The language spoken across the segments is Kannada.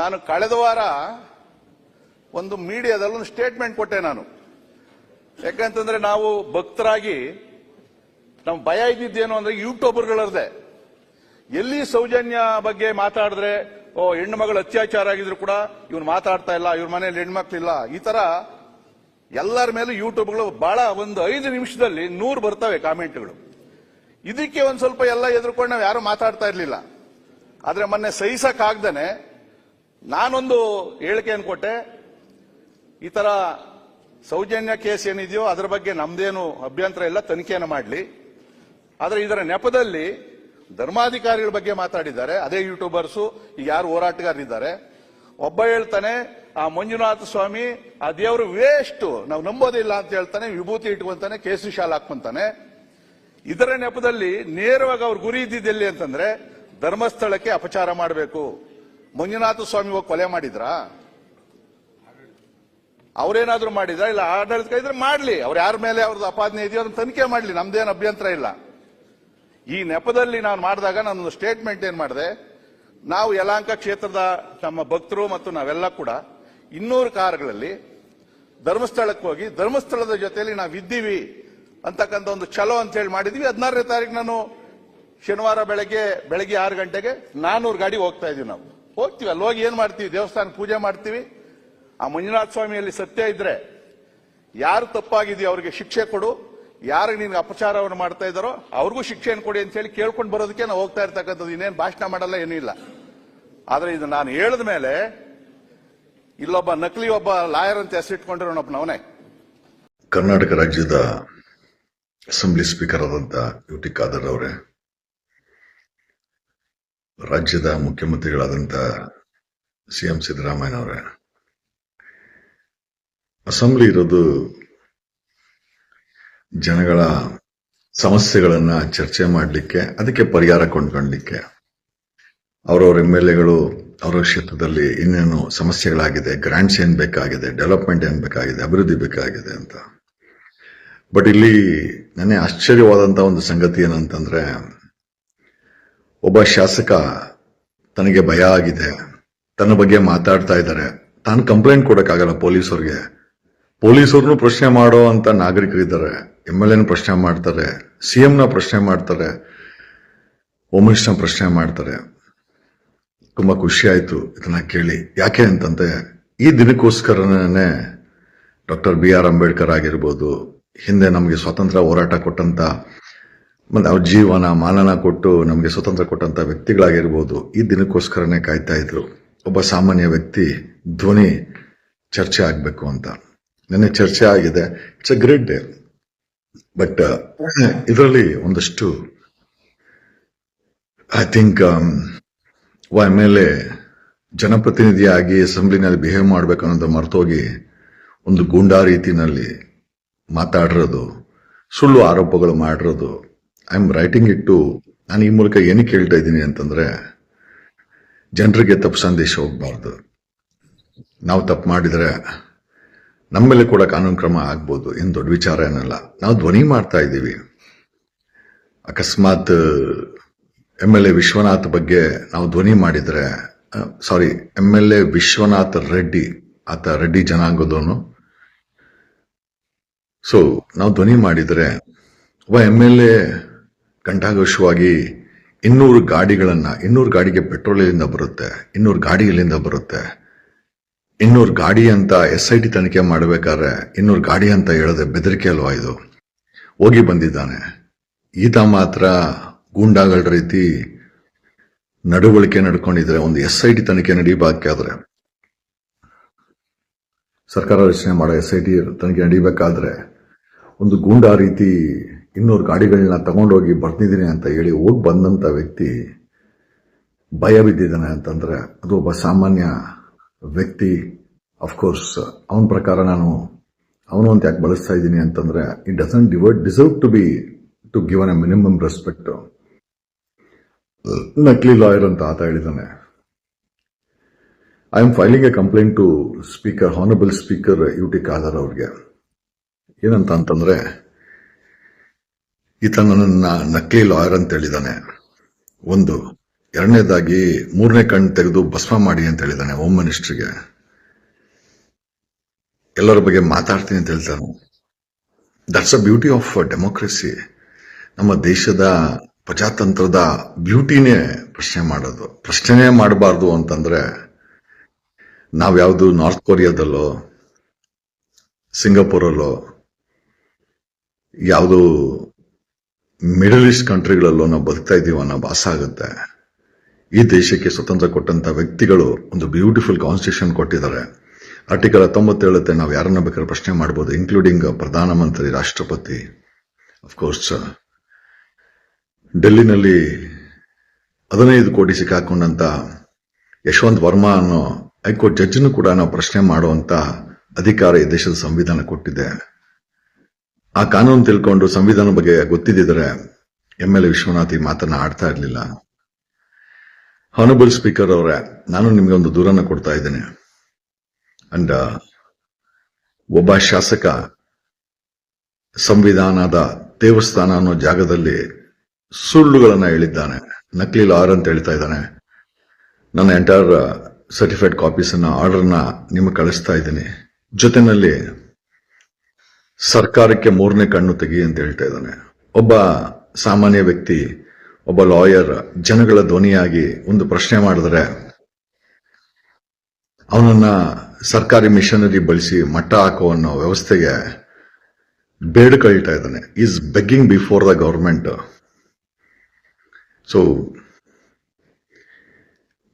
ನಾನು ಕಳೆದ ವಾರ ಒಂದು ಮೀಡಿಯಾದಲ್ಲಿ ಒಂದು ಸ್ಟೇಟ್ಮೆಂಟ್ ಕೊಟ್ಟೆ ನಾನು. ಯಾಕಂತಂದ್ರೆ ನಾವು ಭಕ್ತರಾಗಿ ನಮ್ಮ ಭಯ ಇದ್ದಿದ್ದೇನು ಅಂದ್ರೆ ಯೂಟ್ಯೂಬರ್ಗಳರ್ದೆ ಎಲ್ಲಿ ಸೌಜನ್ಯ ಬಗ್ಗೆ ಮಾತಾಡಿದ್ರೆ, ಓ, ಹೆಣ್ಣು ಮಗಳು ಅತ್ಯಾಚಾರ ಆಗಿದ್ರು ಕೂಡ ಇವ್ನು ಮಾತಾಡ್ತಾ ಇಲ್ಲ, ಇವ್ರ ಮನೇಲಿ ಹೆಣ್ಮಕ್ಳಿಲ್ಲ, ಈ ತರ ಎಲ್ಲರ ಮೇಲೂ ಯೂಟ್ಯೂಬ್ಗಳು ಬಹಳ ಒಂದು ಐದು ನಿಮಿಷದಲ್ಲಿ ನೂರು ಬರ್ತವೆ ಕಾಮೆಂಟ್ಗಳು. ಇದಕ್ಕೆ ಒಂದು ಸ್ವಲ್ಪ ಎಲ್ಲ ಎದುರ್ಕೊಂಡು ನಾವು ಯಾರು ಮಾತಾಡ್ತಾ ಇರ್ಲಿಲ್ಲ. ಆದ್ರೆ ಮೊನ್ನೆ ಸಹಿಸಕ್ ಆಗ್ದೇನೆ ನಾನೊಂದು ಹೇಳಿಕೆಯನ್ನು ಕೊಟ್ಟೆ. ಈ ತರ ಸೌಜನ್ಯ ಕೇಸ್ ಏನಿದೆಯೋ ಅದರ ಬಗ್ಗೆ ನಮ್ದೇನು ಅಭ್ಯಂತರ ಇಲ್ಲ, ತನಿಖೆಯನ್ನು ಮಾಡಲಿ. ಆದರೆ ಇದರ ನೆಪದಲ್ಲಿ ಧರ್ಮಾಧಿಕಾರಿಗಳ ಬಗ್ಗೆ ಮಾತಾಡಿದ್ದಾರೆ. ಅದೇ ಯೂಟ್ಯೂಬರ್ಸು, ಈಗ ಯಾರು ಹೋರಾಟಗಾರರಿದ್ದಾರೆ. ಒಬ್ಬ ಹೇಳ್ತಾನೆ, ಆ ಮಂಜುನಾಥ ಸ್ವಾಮಿ, ಆ ದೇವರು ವೇಸ್ಟ್ ನಾವು ನಂಬೋದಿಲ್ಲ ಅಂತ ಹೇಳ್ತಾನೆ, ವಿಭೂತಿ ಇಟ್ಕೊಂತಾನೆ ಕೇಸು ಶಾಲೆ ಹಾಕೊಂತಾನೆ ಇದರ ನೆಪದಲ್ಲಿ ನೇರವಾಗಿ ಅವ್ರ ಗುರಿ ಇದ್ದಿದ್ದೆಲ್ಲಿ ಅಂತಂದ್ರೆ ಧರ್ಮಸ್ಥಳಕ್ಕೆ ಅಪಚಾರ ಮಾಡಬೇಕು. ಮಂಜುನಾಥ ಸ್ವಾಮಿ ಹೋಗಿ ಕೊಲೆ ಮಾಡಿದ್ರಾ? ಅವ್ರೇನಾದ್ರೂ ಮಾಡಿದ್ರ? ಇಲ್ಲ, ಆಡಳಿತ ಇದ್ರೆ ಮಾಡ್ಲಿ. ಅವ್ರು ಯಾರ ಮೇಲೆ ಅವ್ರದ್ದು ಅಪಾದನೆ ಇದೆಯೋ ಅದನ್ನ ತನಿಖೆ ಮಾಡ್ಲಿ. ನಮ್ದೇನು ಅಭ್ಯಂತರ ಇಲ್ಲ. ಈ ನೆಪದಲ್ಲಿ ನಾನು ಮಾಡಿದಾಗ ನಾನೊಂದು ಸ್ಟೇಟ್ಮೆಂಟ್ ಏನ್ ಮಾಡಿದೆ? ನಾವು ಯಲಾಂಕ ಕ್ಷೇತ್ರದ ನಮ್ಮ ಭಕ್ತರು ಮತ್ತು ನಾವೆಲ್ಲ ಕೂಡ ಇನ್ನೂರು ಕಾರುಗಳಲ್ಲಿ ಧರ್ಮಸ್ಥಳಕ್ಕೆ ಹೋಗಿ ಧರ್ಮಸ್ಥಳದ ಜೊತೆಯಲ್ಲಿ ನಾವು ಇದ್ದೀವಿ ಅಂತಕ್ಕಂಥ ಒಂದು ಛಲೋ ಅಂತ ಹೇಳಿ ಮಾಡಿದ್ವಿ. ಹದಿನಾರನೇ ತಾರೀಕು ನಾನು ಶನಿವಾರ ಬೆಳಗ್ಗೆ ಬೆಳಗ್ಗೆ ಆರು ಗಂಟೆಗೆ ನಾನೂರು ಗಾಡಿ ಹೋಗ್ತಾ ಇದೀವಿ ನಾವು. ಹೋಗ್ತೀವಿ, ಅಲ್ಲಿ ಹೋಗಿ ಏನ್ ಮಾಡ್ತೀವಿ? ದೇವಸ್ಥಾನ ಪೂಜೆ ಮಾಡ್ತೀವಿ. ಆ ಮಂಜುನಾಥ ಸ್ವಾಮಿಯಲ್ಲಿ ಸತ್ಯ ಇದ್ರೆ ಯಾರು ತಪ್ಪಾಗಿದೆಯೋ ಅವ್ರಿಗೆ ಶಿಕ್ಷೆ ಕೊಡು. ಯಾರು ನಿನ್ಗೆ ಅಪಚಾರವನ್ನು ಮಾಡ್ತಾ ಇದ್ದಾರೋ, ಅವ್ರಿಗೂ ಶಿಕ್ಷೆಯನ್ನು ಕೊಡಿ ಅಂತ ಹೇಳಿ ಕೇಳ್ಕೊಂಡು ಬರೋದಕ್ಕೆ ನಾವು ಹೋಗ್ತಾ ಇರ್ತಕ್ಕಂಥದ್ದು. ಇನ್ನೇನು ಭಾಷಣ ಮಾಡಲ್ಲ, ಏನೂ ಇಲ್ಲ. ಆದ್ರೆ ಇದು ನಾನು ಹೇಳಿದ ಮೇಲೆ ಇಲ್ಲೊಬ್ಬ ನಕಲಿ ಒಬ್ಬ ಲಾಯರ್ ಅಂತ ಹೆಸರಿಟ್ಕೊಂಡಿರೋನೊಬ್ಬ ಅವನೇ. ಕರ್ನಾಟಕ ರಾಜ್ಯದ ಅಸೆಂಬ್ಲಿ ಸ್ಪೀಕರ್ ಆದಂತ ಯು ಟಿ ಖಾದರ್ ಅವರೇ ರಾಜ್ಯದ ಮುಖ್ಯಮಂತ್ರಿಗಳಾದಂತ ಸಿಎಂ ಸಿದ್ದರಾಮಯ್ಯನವರೇ, ಅಸೆಂಬ್ಲಿ ಇರೋದು ಜನಗಳ ಸಮಸ್ಯೆಗಳನ್ನ ಚರ್ಚೆ ಮಾಡಲಿಕ್ಕೆ, ಅದಕ್ಕೆ ಪರಿಹಾರ ಕೊಂಡ್ಕೊಳ್ಳಿಕ್ಕೆ ಅವರವ್ರ ಎಂ ಎಲ್ ಎಗಳು ಅವರ ಕ್ಷೇತ್ರದಲ್ಲಿ ಇನ್ನೇನು ಸಮಸ್ಯೆಗಳಾಗಿದೆ ಗ್ರಾಂಟ್ಸ್ ಏನ್ ಬೇಕಾಗಿದೆ ಡೆವಲಪ್ಮೆಂಟ್ ಏನ್ ಬೇಕಾಗಿದೆ, ಅಭಿವೃದ್ಧಿ ಬೇಕಾಗಿದೆ ಅಂತ. ಬಟ್ ಇಲ್ಲಿ ನನಗೆ ಆಶ್ಚರ್ಯವಾದಂತ ಒಂದು ಸಂಗತಿ ಏನಂತಂದ್ರೆ ಒಬ್ಬ ಶಾಸಕ ತನಗೆ ಭಯ ಆಗಿದೆ. ತನ್ನ ಬಗ್ಗೆ ಮಾತಾಡ್ತಾ ಇದ್ದಾರೆ. ತಾನು ಕಂಪ್ಲೇಂಟ್ ಕೊಡೋಕ್ಕಾಗಲ್ಲ ಪೊಲೀಸರಿಗೆ ಪೊಲೀಸರನ್ನು ಪ್ರಶ್ನೆ ಮಾಡೋ ಅಂತ ನಾಗರಿಕರಿದ್ದಾರೆ. ಎಂ ಎಲ್ ಎನ್ ಪ್ರಶ್ನೆ ಮಾಡ್ತಾರೆ. ಸಿ ಎಂನ ಪ್ರಶ್ನೆ ಮಾಡ್ತಾರೆ. ಹೋಮ್ನ ಪ್ರಶ್ನೆ ಮಾಡ್ತಾರೆ. ತುಂಬಾ ಖುಷಿ ಆಯ್ತು ಇದನ್ನ ಕೇಳಿ. ಯಾಕೆ ಅಂತಂದ್ರೆ ಈ ದಿನಕ್ಕೋಸ್ಕರನೇ ಡಾಕ್ಟರ್ ಬಿ ಆರ್ ಅಂಬೇಡ್ಕರ್ ಆಗಿರ್ಬೋದು, ಹಿಂದೆ ನಮಗೆ ಸ್ವಾತಂತ್ರ್ಯ ಹೋರಾಟ ಕೊಟ್ಟಂತ ಅವ್ರ ಜೀವನ ಮಾನನ ಕೊಟ್ಟು ನಮಗೆ ಸ್ವತಂತ್ರ ಕೊಟ್ಟಂತ ವ್ಯಕ್ತಿಗಳಾಗಿರ್ಬೋದು, ಈ ದಿನಕ್ಕೋಸ್ಕರನೇ ಕಾಯ್ತಾ ಇದ್ರು. ಒಬ್ಬ ಸಾಮಾನ್ಯ ವ್ಯಕ್ತಿ ಧ್ವನಿ ಚರ್ಚೆ ಆಗಬೇಕು ಅಂತ. ನಿನ್ನೆ ಚರ್ಚೆ ಆಗಿದೆ. It's a great day but ಇದರಲ್ಲಿ ಒಂದಷ್ಟು I think M L A ಜನಪ್ರತಿನಿಧಿಯಾಗಿ ಅಸೆಂಬ್ಲಿನಲ್ಲಿ ಬಿಹೇವ್ ಮಾಡ್ಬೇಕು ಅನ್ನೋದು ಮರ್ತೋಗಿ ಒಂದು ಗೂಂಡಾ ರೀತಿನಲ್ಲಿ ಮಾತಾಡಿರೋದು, ಸುಳ್ಳು ಆರೋಪಗಳು ಮಾಡಿರೋದು I am writing it to ನಾನು ಈ ಮೂಲಕ ಏನಕ್ಕೆ ಹೇಳ್ತಾ ಇದ್ದೀನಿ ಅಂತಂದ್ರೆ, ಜನರಿಗೆ ತಪ್ಪು ಸಂದೇಶ ಹೋಗ್ಬಾರ್ದು. ನಾವು ತಪ್ಪು ಮಾಡಿದ್ರೆ ನಮ್ಮಲ್ಲಿ ಕೂಡ ಕಾನೂನು ಕ್ರಮ ಆಗ್ಬೋದು ಏನು ದೊಡ್ಡ ವಿಚಾರ ಏನಲ್ಲ. ನಾವು ಧ್ವನಿ ಮಾಡ್ತಾ ಇದ್ದೀವಿ. ಅಕಸ್ಮಾತ್ ಎಂ ಎಲ್ ಎ ವಿಶ್ವನಾಥ್ ಬಗ್ಗೆ ನಾವು ಧ್ವನಿ ಮಾಡಿದರೆ sorry M L A Vishwanath Reddy, ಆತ ರೆಡ್ಡಿ ಜನಾಂಗದವನು. ಸೊ ನಾವು ಧ್ವನಿ ಮಾಡಿದರೆ, ಒಬ್ಬ ಎಂ ಎಲ್ ಎ ಗಂಟಾಘೋಷವಾಗಿ ಇನ್ನೂರು ಗಾಡಿಗಳನ್ನ, ಇನ್ನೂರು ಗಾಡಿಗೆ ಪೆಟ್ರೋಲಿಂದ ಬರುತ್ತೆ, ಇನ್ನೂರು ಗಾಡಿ ಎಲ್ಲಿಂದ ಬರುತ್ತೆ. ಇನ್ನೂರು ಗಾಡಿ ಅಂತ ಎಸ್ ಐ ಟಿ ತನಿಖೆ ಮಾಡಬೇಕಾದ್ರೆ ಇನ್ನೂರು ಗಾಡಿ ಅಂತ ಹೇಳದೆ ಬೆದರಿಕೆ ಅಲ್ವಾ ಇದು? ಹೋಗಿ ಬಂದಿದ್ದಾನೆ. ಈತ ಮಾತ್ರ ಗೂಂಡಾಗಳ ರೀತಿ ನಡವಳಿಕೆ ನಡ್ಕೊಂಡಿದ್ರೆ, ಒಂದು ಎಸ್ ಐ ಟಿ ತನಿಖೆ ನಡೀಬೇಕಾದ್ರೆ ಸರ್ಕಾರ ರಚನೆ ಮಾಡೋ ಎಸ್ ಐ ಟಿ ತನಿಖೆ ನಡೀಬೇಕಾದ್ರೆ ಒಂದು ಗೂಂಡಾ ರೀತಿ ಇನ್ನೂರು ಗಾಡಿಗಳನ್ನ ತಗೊಂಡೋಗಿ ಬರ್ತಿದ್ದೀನಿ ಅಂತ ಹೇಳಿ ಹೋಗಿ ಬಂದಂತ ವ್ಯಕ್ತಿ ಭಯ ಬಿದ್ದಿದ್ದಾನೆ ಅಂತಂದ್ರೆ ಅದು ಒಬ್ಬ ಸಾಮಾನ್ಯ ವ್ಯಕ್ತಿ. ಅಫ್ಕೋರ್ಸ್ ಅವನ ಪ್ರಕಾರ ನಾನು ಅವನು ಅಂತ ಯಾಕೆ ಬಳಸ್ತಾ ಇದ್ದೀನಿ ಅಂತಂದ್ರೆ it doesn't divert deserve to be to given a minimum respect ನಕಲಿ ಲಾಯರ್ ಅಂತ ಆತ ಹೇಳಿದ್ದಾನೆ. I am filing a complaint to speaker honourable speaker U T Khader ಅವ್ರಿಗೆ. ಏನಂತ ಅಂತಂದ್ರೆ ಈತ ನನ್ನ ನಕಲಿ ಲಾಯರ್ ಅಂತ ಹೇಳಿದಾನೆ. ಒಂದು, ಎರಡನೇದಾಗಿ ಮೂರನೇ ಕಣ್ಣು ತೆಗೆದು ಭಸ್ಮ ಮಾಡಿ ಅಂತ ಹೇಳಿದಾನೆ ಹೋಮ್ ಮಿನಿಸ್ಟ್ರಿಗೆ. ಎಲ್ಲರ ಬಗ್ಗೆ ಮಾತಾಡ್ತೀನಿ ಅಂತ ಹೇಳ್ತಾನೆ. That's a beauty of democracy ನಮ್ಮ ದೇಶದ ಪ್ರಜಾತಂತ್ರದ ಬ್ಯೂಟಿನೇ ಪ್ರಶ್ನೆ ಮಾಡೋದು. ಪ್ರಶ್ನೆನೇ ಮಾಡಬಾರ್ದು ಅಂತಂದ್ರೆ ನಾವ್ಯಾವುದು ನಾರ್ತ್ ಕೊರಿಯಾದಲ್ಲೋ, ಸಿಂಗಾಪುರಲ್ಲೋ, ಯಾವುದು ಮಿಡಲ್ ಈಸ್ಟ್ ಕಂಟ್ರಿಗಳಲ್ಲೂ ನಾವು ಬದುಕ್ತಾ ಇದೀವ ಅನ್ನೋ ಭಾಸ ಆಗುತ್ತೆ. ಈ ದೇಶಕ್ಕೆ ಸ್ವತಂತ್ರ ಕೊಟ್ಟಂತ ವ್ಯಕ್ತಿಗಳು ಒಂದು ಬ್ಯೂಟಿಫುಲ್ ಕಾನ್ಸ್ಟಿಟ್ಯೂಷನ್ ಕೊಟ್ಟಿದ್ದಾರೆ. ಆರ್ಟಿಕಲ್ ಹತ್ತೊಂಬತ್ತು ಹೇಳುತ್ತೆ, ನಾವು ಯಾರನ್ನ ಬೇಕಾದ್ರೆ ಪ್ರಶ್ನೆ ಮಾಡ್ಬೋದು ಇನ್ಕ್ಲೂಡಿಂಗ್ ಪ್ರಧಾನಮಂತ್ರಿ, ರಾಷ್ಟ್ರಪತಿ. ಅಫ್ಕೋರ್ಸ್ ಡೆಲ್ಲಿನಲ್ಲಿ ಹದಿನೈದು ಕೋಟಿ ಸಿಕ್ಕಾಕೊಂಡಂತ ಯಶವಂತ್ ವರ್ಮಾ ಅನ್ನೋ ಹೈಕೋರ್ಟ್ ಜಡ್ಜ್ನು ಕೂಡ ನಾವು ಪ್ರಶ್ನೆ ಮಾಡುವಂತ ಅಧಿಕಾರ ಈ ದೇಶದ ಸಂವಿಧಾನ ಕೊಟ್ಟಿದೆ. ಆ ಕಾನೂನು ತಿಳ್ಕೊಂಡು ಸಂವಿಧಾನ ಬಗ್ಗೆ ಗೊತ್ತಿದ್ದಿದ್ರೆ ಎಂ ಎಲ್ ಎ ವಿಶ್ವನಾಥ್ ಈ ಮಾತನ್ನ ಆಡ್ತಾ ಇರಲಿಲ್ಲ. ಹಾನಬಲ್ ಸ್ಪೀಕರ್ ಅವರೇ, ನಾನು ನಿಮಗೆ ಒಂದು ದೂರನ್ನ ಕೊಡ್ತಾ ಇದ್ದೇನೆ. ಅಂಡ್ ಒಬ್ಬ ಶಾಸಕ ಸಂವಿಧಾನದ ದೇವಸ್ಥಾನ ಅನ್ನೋ ಜಾಗದಲ್ಲಿ ಸುಳ್ಳುಗಳನ್ನ ಹೇಳಿದ್ದಾನೆ. ನಕಲಿ ಲಾರ್ ಅಂತ ಹೇಳ್ತಾ ಇದ್ದಾನೆ. ನನ್ನ ಎಂಟೈರ್ ಸರ್ಟಿಫೈಡ್ ಕಾಪೀಸ್ ಅನ್ನ ಆರ್ಡರ್ನ ನಿಮಗೆ ಕಳಿಸ್ತಾ ಇದ್ದೀನಿ. ಜೊತೆನಲ್ಲಿ ಸರ್ಕಾರಕ್ಕೆ ಮೂರನೇ ಕಣ್ಣು ತೆಗಿ ಅಂತ ಹೇಳ್ತಾ ಇದ್ದಾನೆ. ಒಬ್ಬ ಸಾಮಾನ್ಯ ವ್ಯಕ್ತಿ, ಒಬ್ಬ ಲಾಯರ್ ಜನಗಳ ಧ್ವನಿಯಾಗಿ ಒಂದು ಪ್ರಶ್ನೆ ಮಾಡಿದ್ರೆ, ಅವನನ್ನ ಸರ್ಕಾರಿ ಮಿಷನರಿ ಬಳಸಿ ಮಟ್ಟ ಹಾಕೋ ಅನ್ನೋ ವ್ಯವಸ್ಥೆಗೆ ಬೇಡ್ಕೊಳ್ತಾ ಇದ್ದಾನೆ. Is begging before the government so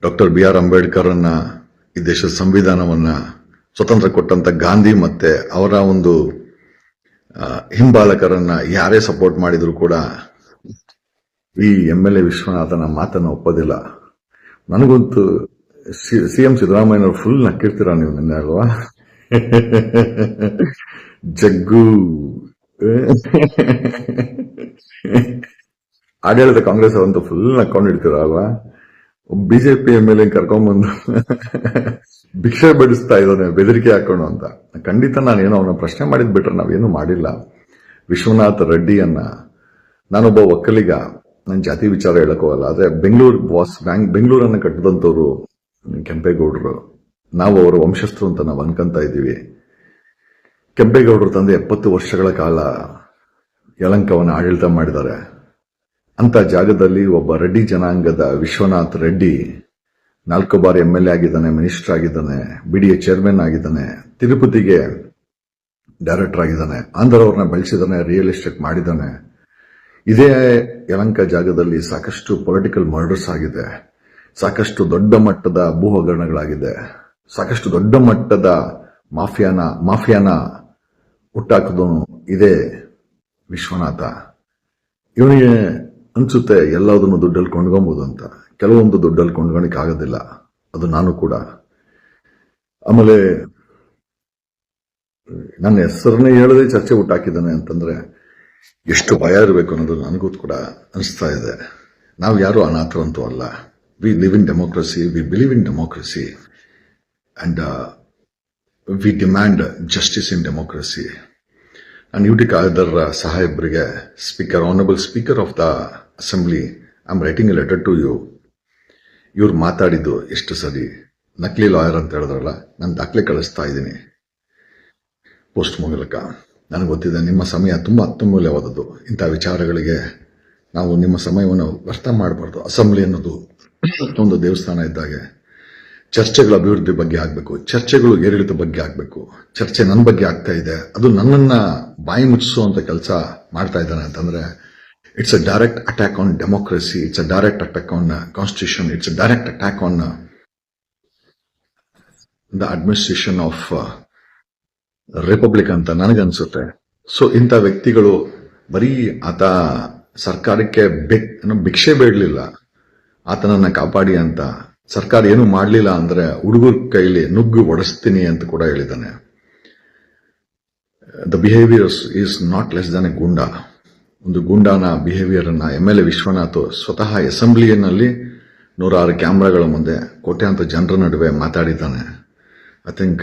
doctor B R Ambedkar ಅನ್ನ ಈ ದೇಶದ ಸಂವಿಧಾನವನ್ನ ಸ್ವತಂತ್ರ ಕೊಟ್ಟಂತ ಗಾಂಧಿ ಮತ್ತೆ ಅವರ ಒಂದು ಹಿಂಬಾಲಕರನ್ನ ಯಾರೇ ಸಪೋರ್ಟ್ ಮಾಡಿದ್ರು ಕೂಡ ಈ ಎಂ ಎಲ್ ಎ ವಿಶ್ವನಾಥನ ಮಾತನ್ನ ಒಪ್ಪೋದಿಲ್ಲ. ನನಗಂತೂ ಸಿ ಎಂ ಸಿದ್ದರಾಮಯ್ಯನವ್ರು ಫುಲ್ ನಕ್ಕಿರ್ತೀರ ನೀವು ನಿನ್ನೆ ಅಲ್ವಾ? ಜಗ್ಗು. ಆಡಳಿತ ಕಾಂಗ್ರೆಸ್ ಅವರಂತೂ ಫುಲ್ ನಕ್ಕೊಂಡಿರ್ತೀರ ಅಲ್ವಾ? ಬಿಜೆಪಿ ಎಂ ಎಲ್ ಎ ಕರ್ಕೊಂಡ್ಬಂದು ಭಿಕ್ಷೆ ಬಿಡಿಸ್ತಾ ಇದ್ದಾನೆ, ಬೆದರಿಕೆ ಹಾಕೋಣ ಅಂತ. ಖಂಡಿತ ನಾನೇನೋ ಅವನ ಪ್ರಶ್ನೆ ಮಾಡಿದ್ ಬಿಟ್ರೆ ನಾವೇನು ಮಾಡಿಲ್ಲ. ವಿಶ್ವನಾಥ್ ರೆಡ್ಡಿಯನ್ನ ನಾನೊಬ್ಬ ಒಕ್ಕಲಿಗ. ನನ್ನ ಜಾತಿ ವಿಚಾರ ಹೇಳಕ್ ಹೋಗಲ್ಲ. ಆದ್ರೆ ಬೆಂಗಳೂರು ವಾಸ್ ಬ್ಯಾಂಕ್ ಬೆಂಗಳೂರನ್ನ ಕಟ್ಟಿದಂಥವ್ರು ಕೆಂಪೇಗೌಡರು. ನಾವು ಅವರ ವಂಶಸ್ಥರು ಅಂತ ನಾವು ಅನ್ಕೊಂತ ಇದ್ದೀವಿ. ಕೆಂಪೇಗೌಡರು ತಂದೆ ಎಪ್ಪತ್ತು ವರ್ಷಗಳ ಕಾಲ ಯಲಂಕವನ್ನು ಆಡಳಿತ ಮಾಡಿದ್ದಾರೆ. ಅಂತ ಜಾಗದಲ್ಲಿ ಒಬ್ಬ ರೆಡ್ಡಿ ಜನಾಂಗದ ವಿಶ್ವನಾಥ್ ರೆಡ್ಡಿ ನಾಲ್ಕು ಬಾರಿ ಎಂ ಎಲ್ ಎ ಆಗಿದ್ದಾನೆ ಮಿನಿಸ್ಟರ್ ಆಗಿದ್ದಾನೆ ಬಿಡಿಎ ಚೇರ್ಮನ್ ಆಗಿದ್ದಾನೆ, ತಿರುಪತಿಗೆ ಡೈರೆಕ್ಟರ್ ಆಗಿದ್ದಾನೆ, ಆಂಧ್ರವ್ರನ್ನ ಬೆಳೆಸಿದ್ದಾನೆ ರಿಯಲ್ ಎಸ್ಟೇಟ್ ಮಾಡಿದ್ದಾನೆ. ಇದೇ ಯಲಂಕ ಜಾಗದಲ್ಲಿ ಸಾಕಷ್ಟು ಪೊಲಿಟಿಕಲ್ ಮರ್ಡರ್ಸ್ ಆಗಿದೆ. ಸಾಕಷ್ಟು ದೊಡ್ಡ ಮಟ್ಟದ ಭೂ ಹಗರಣಗಳಾಗಿದೆ ಸಾಕಷ್ಟು ದೊಡ್ಡ ಮಟ್ಟದ ಮಾಫಿಯಾನ ಮಾಫಿಯಾನ ಹುಟ್ಟಾಕಿದವನು ಇದೇ ವಿಶ್ವನಾಥ. ಇವನಿಗೆ ಅನಿಸುತ್ತೆ ಎಲ್ಲದನ್ನು ದುಡ್ಡಲ್ಲಿ ಕೊಂಡ್ಕೊಬೋದು ಅಂತ. ಕೆಲವೊಂದು ದುಡ್ಡಲ್ಲಿ ಕೊಂಡ್ಕೊಳಕ್ಕೆ ಆಗೋದಿಲ್ಲ. ಅದು ನಾನು ಕೂಡ. ಆಮೇಲೆ, ನನ್ನ ಹೆಸರನ್ನೇ ಹೇಳದೆ ಚರ್ಚೆ ಹುಟ್ಟಾಕಿದ್ದಾನೆ ಅಂತಂದ್ರೆ, ಎಷ್ಟು ಭಯ ಇರಬೇಕು ಅನ್ನೋದು ನನಗೂ ಕೂಡ ಅನಿಸ್ತಾ ಇದೆ. ನಾವು ಯಾರು ಅನಾಥವಂತೂ ಅಲ್ಲ. We live in democracy we believe in democracy and we demand justice in democracy ನಾನು U T Khader speaker honourable speaker of the assembly I am writing a letter to you ಇವ್ರು ಮಾತಾಡಿದ್ದು ಎಷ್ಟು ಸರಿ? ನಕಲಿ ಲಾಯರ್ ಅಂತ ಹೇಳಿದ್ರಲ್ಲ, ನಾನು ದಾಖಲೆ ಕಳಿಸ್ತಾ ಇದ್ದೀನಿ. ಪೋಸ್ಟ್ ಮೂಲಕ. ನನಗೆ ಗೊತ್ತಿದೆ, ನಿಮ್ಮ ಸಮಯ ತುಂಬ ಅತ್ಯಮೂಲ್ಯವಾದದ್ದು ಇಂಥ ವಿಚಾರಗಳಿಗೆ ನಾವು ನಿಮ್ಮ ಸಮಯವನ್ನು ವ್ಯರ್ಥ ಮಾಡಬಾರ್ದು. ಅಸೆಂಬ್ಲಿ ಅನ್ನೋದು ಒಂದು ದೇವಸ್ಥಾನ ಇದ್ದಾಗೆ. ಚರ್ಚೆಗಳ ಅಭಿವೃದ್ಧಿ ಬಗ್ಗೆ ಆಗಬೇಕು, ಚರ್ಚೆಗಳು ಏರಿಳಿತ ಬಗ್ಗೆ ಆಗಬೇಕು. ಚರ್ಚೆ ನನ್ನ ಬಗ್ಗೆ ಆಗ್ತಾ ಇದೆ. ಅದು ನನ್ನನ್ನು ಬಾಯಿ ಮುಚ್ಚಿಸುವಂಥ ಕೆಲಸ ಮಾಡ್ತಾ ಇದ್ದಾನೆ ಅಂತಂದ್ರೆ it's a direct attack on democracy it's a direct attack on constitution it's a direct attack on the administration of republic ಅಂತ ನನಗನ್ಸುತ್ತೆ. ಸೊ ಇಂಥ ವ್ಯಕ್ತಿಗಳು ಬರೀ ಆತ ಸರ್ಕಾರಕ್ಕೆ ಬೆಕ್ ಭಿಕ್ಷೆ ಬೇಡಲಿಲ್ಲ. ಆತನನ್ನ ಕಾಪಾಡಿ ಅಂತ. ಸರ್ಕಾರ ಏನು ಮಾಡಲಿಲ್ಲ ಅಂದ್ರೆ ಹುಡುಗರ ಕೈಲಿ ನುಗ್ಗು ಒಡಿಸ್ತೀನಿ ಅಂತ ಕೂಡ ಹೇಳಿದ್ದಾನೆ. The behaviours is not less than a goonda ಒಂದು ಗೂಂಡಾನ behaviour M L A Vishwanath ಸ್ವತಃ ಅಸೆಂಬ್ಲಿಯಲ್ಲಿ ನೂರಾರು ಕ್ಯಾಮ್ರಾಗಳ ಮುಂದೆ ಕೋಟ್ಯಾಂತರ ಜನರ ನಡುವೆ ಮಾತಾಡಿದ್ದಾನೆ. I think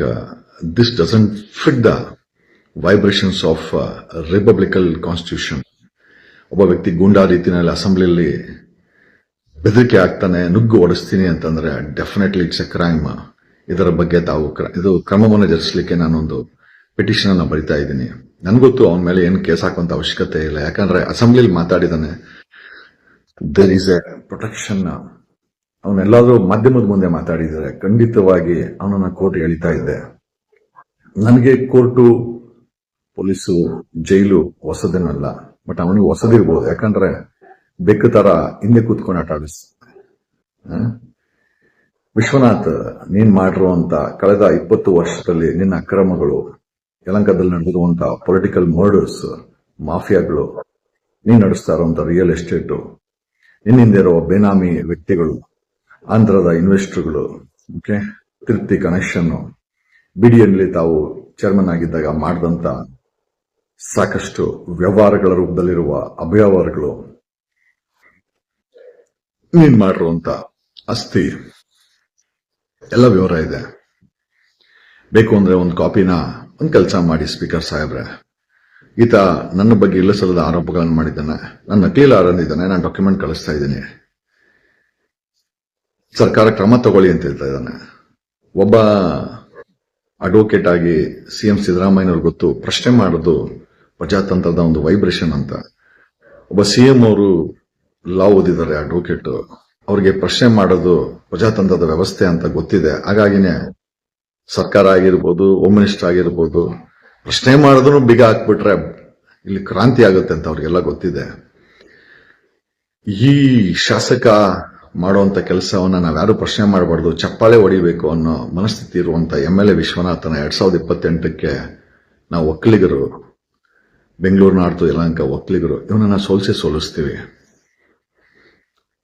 this doesn't fit the vibrations of republican constitution ಒಬ್ಬ ವ್ಯಕ್ತಿ ಗೂಂಡಾ ರೀತಿಯಲ್ಲಿ ಅಸೆಂಬ್ಲಿಯಲ್ಲಿ ಬೆದರಿಕೆ ಆಗ್ತಾನೆ ನುಗ್ಗು ಓಡಿಸ್ತೀನಿ ಅಂತಂದ್ರೆ ಡೆಫಿನೆಟ್ಲಿ ಇಟ್ಸ್ ಎ ಕ್ರೈಮ್ ಇದರ ಬಗ್ಗೆ ತಾವು ಇದು ಕ್ರಮವನ್ನು ಜರುಗಿಸಲಿಕ್ಕೆ ನಾನೊಂದು ಪಿಟಿಷನ್ ಅನ್ನು ಬರಿತಾ ಇದ್ದೀನಿ. ನನ್ಗೊತ್ತು ಅವನ ಮೇಲೆ ಏನು ಕೇಸ್ ಹಾಕುವಂತ ಅವಶ್ಯಕತೆ ಇಲ್ಲ. ಯಾಕಂದ್ರೆ ಅಸೆಂಬ್ಲಿಲಿ ಮಾತಾಡಿದಾನೆ. ದರ್ ಈಸ್ ಎ ಪ್ರೊಟೆಕ್ಷನ್ ಅವನೆಲ್ಲಾದ್ರೂ ಮಾಧ್ಯಮದ ಮುಂದೆ ಮಾತಾಡಿದರೆ ಖಂಡಿತವಾಗಿ ಅವನನ್ನ ಕೋರ್ಟ್ ಎಳಿತಾ ಇದ್ದೆ. ನನಗೆ ಕೋರ್ಟು, ಪೊಲೀಸು, ಜೈಲು ಹೊಸದೇನಲ್ಲ, ಬಟ್ ಅವನಿಗೆ ಹೊಸದಿರ್ಬೋದು ಯಾಕಂದ್ರೆ ಬೆಕ್ಕು ತರ ಹಿಂದೆ ಕೂತ್ಕೊಂಡು ಆಟ ಆಡಿಸ್? ವಿಶ್ವನಾಥ್, ನೀನ್ ಮಾಡಿರುವಂತ ಕಳೆದ ಇಪ್ಪತ್ತು ವರ್ಷದಲ್ಲಿ ನಿನ್ನ ಅಕ್ರಮಗಳು ಯಲಂಕದಲ್ಲಿ ನಡೆದಿರುವಂತಹ ಪೊಲಿಟಿಕಲ್ ಮರ್ಡರ್ಸ್ ಮಾಫಿಯಾಗಳು, ನೀನ್ ನಡೆಸ್ತಾ ಇರುವಂತಹ ರಿಯಲ್ ಎಸ್ಟೇಟು ನಿನ್ನಿಂದ ಇರುವ ಬೇನಾಮಿ ವ್ಯಕ್ತಿಗಳು, ಆಂಧ್ರದ ಇನ್ವೆಸ್ಟರ್ಗಳು ಓಕೆ ತೃಪ್ತಿ ಕನೆಕ್ಷನ್ ಬಿಡಿಯಲ್ಲಿ ತಾವು ಚೇರ್ಮನ್ ಆಗಿದ್ದಾಗ ಮಾಡಿದಂತ ಸಾಕಷ್ಟು ವ್ಯವಹಾರಗಳ ರೂಪದಲ್ಲಿರುವ ಅವ್ಯವಹಾರಗಳು, ನೀನ್ ಮಾಡಿರುವಂತ ಅಸ್ತಿ ಎಲ್ಲ ವಿವರ ಇದೆ. ಬೇಕು ಅಂದ್ರೆ ಒಂದು ಕಾಪಿನ ಒಂದು ಕೆಲಸ ಮಾಡಿ ಸ್ಪೀಕರ್ ಸಾಹೇಬ್ರೆ. ಈತ ನನ್ನ ಬಗ್ಗೆ ಇಲ್ಲ ಸಲ್ಲದ ಆರೋಪಗಳನ್ನು ಮಾಡಿದ್ದಾನೆ. ನನ್ನ ನಕಲೀಲ ಆರಂದಿದ್ದಾನೆ ನಾನು ಡಾಕ್ಯುಮೆಂಟ್ ಕಳಿಸ್ತಾ ಇದ್ದೀನಿ. ಸರ್ಕಾರ ಕ್ರಮ ತಗೊಳ್ಳಿ ಅಂತ ಹೇಳ್ತಾ ಇದ್ದಾನೆ. ಒಬ್ಬ ಅಡ್ವೊಕೇಟ್ ಆಗಿ ಸಿಎಂ ಸಿದ್ದರಾಮಯ್ಯನವ್ರು ಗೊತ್ತು, ಪ್ರಶ್ನೆ ಮಾಡೋದು ಪ್ರಜಾತಂತ್ರದ ಒಂದು ವೈಬ್ರೇಷನ್ ಅಂತ. ಒಬ್ಬ ಸಿಎಂ ಅವರು ಲಾ ಓದಿದ್ದಾರೆ ಅಡ್ವೊಕೇಟ್ ಅವ್ರಿಗೆ ಪ್ರಶ್ನೆ ಮಾಡೋದು ಪ್ರಜಾತಂತ್ರದ ವ್ಯವಸ್ಥೆ ಅಂತ ಗೊತ್ತಿದೆ. ಹಾಗಾಗಿನೇ ಸರ್ಕಾರ ಆಗಿರ್ಬೋದು ಹೋಮ್ ಮಿನಿಸ್ಟರ್ ಆಗಿರ್ಬೋದು, ಪ್ರಶ್ನೆ ಮಾಡಿದ್ರು ಬಿಗ ಹಾಕ್ಬಿಟ್ರೆ ಇಲ್ಲಿ ಕ್ರಾಂತಿ ಆಗುತ್ತೆ ಅಂತ ಅವ್ರಿಗೆಲ್ಲ ಗೊತ್ತಿದೆ. ಈ ಶಾಸಕ ಮಾಡುವಂತ ಕೆಲಸವನ್ನ ನಾವ್ಯಾರು ಪ್ರಶ್ನೆ ಮಾಡಬಾರ್ದು, ಚಪ್ಪಾಳೆ ಹೊಡಿಬೇಕು ಅನ್ನೋ ಮನಸ್ಥಿತಿ ಇರುವಂತ ಎಂ ಎಲ್ ಎ ವಿಶ್ವನಾಥನ ಎರಡ್ ಸಾವಿರದ ಇಪ್ಪತ್ತೆಂಟಕ್ಕೆ ನಾವು ಒಕ್ಕಲಿಗರು, ಬೆಂಗಳೂರಿನ ಆಡ್ತು ಯಲಹಂಕ ಒಕ್ಕಲಿಗರು, ಇವನನ್ನ ಸೋಲಿಸಿ ಸೋಲಿಸ್ತೀವಿ.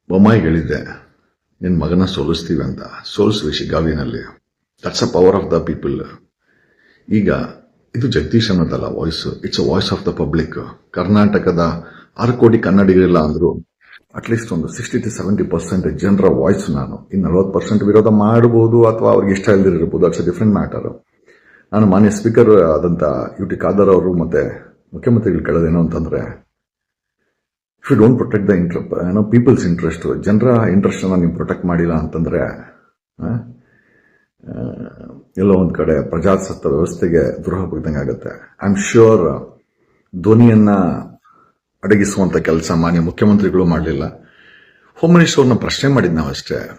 ಬೊಮ್ಮಾಯಿಗೆ ಹೇಳಿದ್ದೆ, ನಿನ್ ಮಗನ ಸೋಲಿಸ್ತೀವಿ ಅಂತ, ಸೋಲಿಸ್ವಿ ಶಿಗಾವಿನಲ್ಲಿ that's a power of the people ಈಗ, ಇದು Jagadish ಅನ್ನೋದಲ್ಲ voice it's a voice of the public ಕರ್ನಾಟಕದ ಆರು ಕೋಟಿ ಕನ್ನಡಿಗರಿಲ್ಲ ಅಂದ್ರು ಅಟ್ಲೀಸ್ಟ್ ಒಂದು ಸಿಕ್ಸ್ಟಿ ಟು ಸೆವೆಂಟಿ ಪರ್ಸೆಂಟ್ ಜನರ ವಾಯ್ಸ್ ನಾನು. ಇನ್ನು ನಲವತ್ತು ಪರ್ಸೆಂಟ್ ವಿರೋಧ ಮಾಡಬಹುದು ಅಥವಾ ಅವ್ರಿಗೆ ಇಷ್ಟ ಇಲ್ದಿರಬಹುದು ಅಟ್ಸ್ ಡಿಫ್ರೆಂಟ್ ಮ್ಯಾಟರ್ ನಾನು ಮಾನ್ಯ ಸ್ಪೀಕರ್ ಆದಂತ ಯು ಟಿ ಖಾದರ್ ಅವರು ಮತ್ತೆ ಮುಖ್ಯಮಂತ್ರಿಗಳು ಕೇಳೋದೇನು ಅಂತಂದ್ರೆ if you don't protect the inter ಏನೋ ಪೀಪಲ್ಸ್ ಇಂಟ್ರೆಸ್ಟ್ ಜನರ ಇಂಟ್ರೆಸ್ಟ್ ಅನ್ನ ನೀವು ಪ್ರೊಟೆಕ್ಟ್ ಮಾಡಿಲ್ಲ ಅಂತಂದ್ರೆ ಎಲ್ಲೋ ಒಂದು ಕಡೆ ಪ್ರಜಾಸತ್ತ ವ್ಯವಸ್ಥೆಗೆ ದ್ರೋಹ ಬಗ್ದಂಗೆ ಆಗುತ್ತೆ. ಐ ಆಮ್ ಶ್ಯೂರ್ ಧ್ವನಿಯನ್ನ ಅಡಗಿಸುವಂತ ಕೆಲಸ ಮಾನ್ಯ ಮುಖ್ಯಮಂತ್ರಿಗಳು ಮಾಡಲಿಲ್ಲ. ಹೋಮ್ ಮಿನಿಸ್ಟರ್ ಅವ್ರನ್ನ ಪ್ರಶ್ನೆ ಮಾಡಿದ್ ನಾವು ಅಷ್ಟೇ.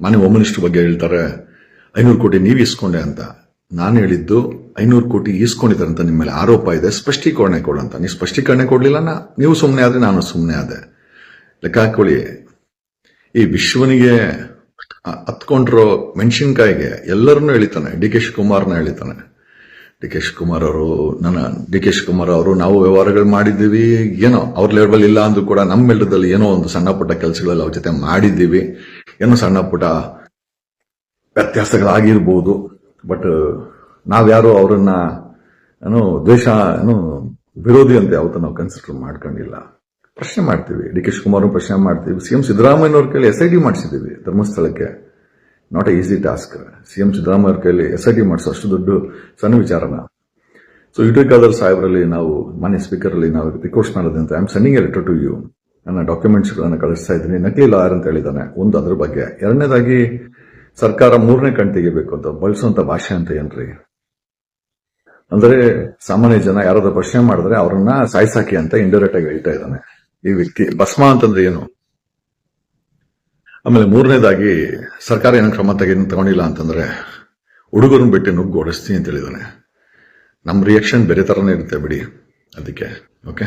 ಮಾನ್ಯ ಹೋಮ್ ಮಿನಿಸ್ಟರ್ ಬಗ್ಗೆ ಹೇಳ್ತಾರೆ, ಐನೂರು ಕೋಟಿ ನೀವು ಇಸ್ಕೊಂಡೆ ಅಂತ. ನಾನು ಹೇಳಿದ್ದು, ಐನೂರು ಕೋಟಿ ಈಸ್ಕೊಂಡಿದ್ದಾರೆ ಅಂತ ನಿಮ್ಮ ಮೇಲೆ ಆರೋಪ ಇದೆ, ಸ್ಪಷ್ಟೀಕರಣೆ ಅಂತ. ನೀವು ಸ್ಪಷ್ಟೀಕರಣೆ ಕೊಡಲಿಲ್ಲ ನಾ- ನೀವು ಸುಮ್ಮನೆ ಆದ್ರೆ ನಾನು ಸುಮ್ಮನೆ ಆದೆ. ಲೆಕ್ಕ ಹಾಕೊಳ್ಳಿ. ಈ ವಿಶ್ವನಿಗೆ ಹತ್ಕೊಂಡಿರೋ ಮೆಣಸಿನ್ಕಾಯಿಗೆ ಎಲ್ಲರನ್ನೂ ಎಳಿತಾನೆ. ಡಿ ಕೆ ಶಿವಕುಮಾರ್ನ ಎಳಿತಾನೆ. ಡಿ ಕೆ ಶಿವಕುಮಾರ್ ಅವರು, ನನ್ನ ಡಿ ಕೆ ಶಿವಕುಮಾರ್ ಅವರು, ನಾವು ವ್ಯವಹಾರಗಳು ಮಾಡಿದ್ದೀವಿ. ಏನೋ, ಅವ್ರ ಲೆವೆಲ್ ಇಲ್ಲ ಅಂದ್ರೂ ಕೂಡ ನಮ್ಮ ಎಲ್ಲದಲ್ಲಿ ಏನೋ ಒಂದು ಸಣ್ಣ ಪುಟ್ಟ ಕೆಲಸಗಳಲ್ಲಿ ಅವ್ರ ಜೊತೆ ಮಾಡಿದ್ದೀವಿ. ಏನೋ ಸಣ್ಣ ಪುಟ್ಟ ವ್ಯತ್ಯಾಸಗಳಾಗಿರ್ಬೋದು. ಬಟ್ ನಾವ್ಯಾರು ಅವರನ್ನ, ಏನು ದ್ವೇಷ, ಏನು ವಿರೋಧಿ ಅಂತ ಯಾವತ್ತೂ ನಾವು ಕನ್ಸಿಡರ್ ಮಾಡ್ಕೊಂಡಿಲ್ಲ. ಪ್ರಶ್ನೆ ಮಾಡ್ತೀವಿ. ಡಿ ಕೆ ಶಿವಕುಮಾರ್ ಪ್ರಶ್ನೆ ಮಾಡ್ತೀವಿ. ಸಿ ಸಿಎಂ ಸಿದ್ದರಾಮಯ್ಯನವ್ರ ಕೈಲಿ ಎಸ್ ಐ ಡಿ ಮಾಡಿಸಿದ್ದೀವಿ ಧರ್ಮಸ್ಥಳಕ್ಕೆ. Not a easy task C M ಅವ್ರ ಕೈಲಿ ಎಸ್ ಐ ಡಿ ಮಾಡಿಸೋ ಅಷ್ಟು ದೊಡ್ಡ ಸಣ್ಣ ವಿಚಾರನ ಸೊ ಯುಟಿಕಾದರ್ ಸಾಹೇಬರಲ್ಲಿ ನಾವು, ಮಾನ್ಯ ಸ್ಪೀಕರ್ ಅಲ್ಲಿ ನಾವು ರಿಕ್ವೆಸ್ಟ್ ಅಂತ I am sending a letter to you ನನ್ನ ಡಾಕ್ಯುಮೆಂಟ್ಸ್ ಗಳನ್ನ ಕಳಿಸ್ತಾ ಇದ್ದೀನಿ. ನಕಲಿ ಲಾಯರ್ ಅಂತ ಹೇಳಿದ್ದಾನೆ. ಒಂದು ಅದ್ರ ಬಗ್ಗೆ. ಎರಡನೇದಾಗಿ, ಸರ್ಕಾರ ಮೂರನೇ ಕಣ್ ತೆಗಿಬೇಕು ಅಂತ, ಬಳಸುವಂತ ಭಾಷೆ ಅಂತ ಏನ್ರಿ? ಅಂದ್ರೆ, ಸಾಮಾನ್ಯ ಜನ ಯಾರಾದ್ರೂ ಪ್ರಶ್ನೆ ಮಾಡಿದ್ರೆ ಅವರನ್ನ ಸಾಯಿಸಾಕಿ ಅಂತ ಇಂಡೈರೆಕ್ಟ್ ಆಗಿ ಹೇಳ್ತಾ ಇದ್ದಾನೆ. ಈ ವ್ಯಕ್ತಿ ಭಸ್ಮ ಅಂತಂದ್ರೆ ಏನು? ಆಮೇಲೆ ಮೂರನೇದಾಗಿ ಸರ್ಕಾರ ಏನೋ ಕ್ರಮ ತೆಗೆ, ತಗೊಂಡಿಲ್ಲ ಅಂತಂದ್ರೆ ಹುಡುಗರನ್ನ ಬಿಟ್ಟು ನುಗ್ಗು ಓಡಿಸ್ತೀನಿ ಅಂತ ಹೇಳಿದಾನೆ. ನಮ್ಮ ರಿಯಾಕ್ಷನ್ ಬೇರೆ ಥರನೇ ಇರುತ್ತೆ ಬಿಡಿ ಅದಕ್ಕೆ ಓಕೆ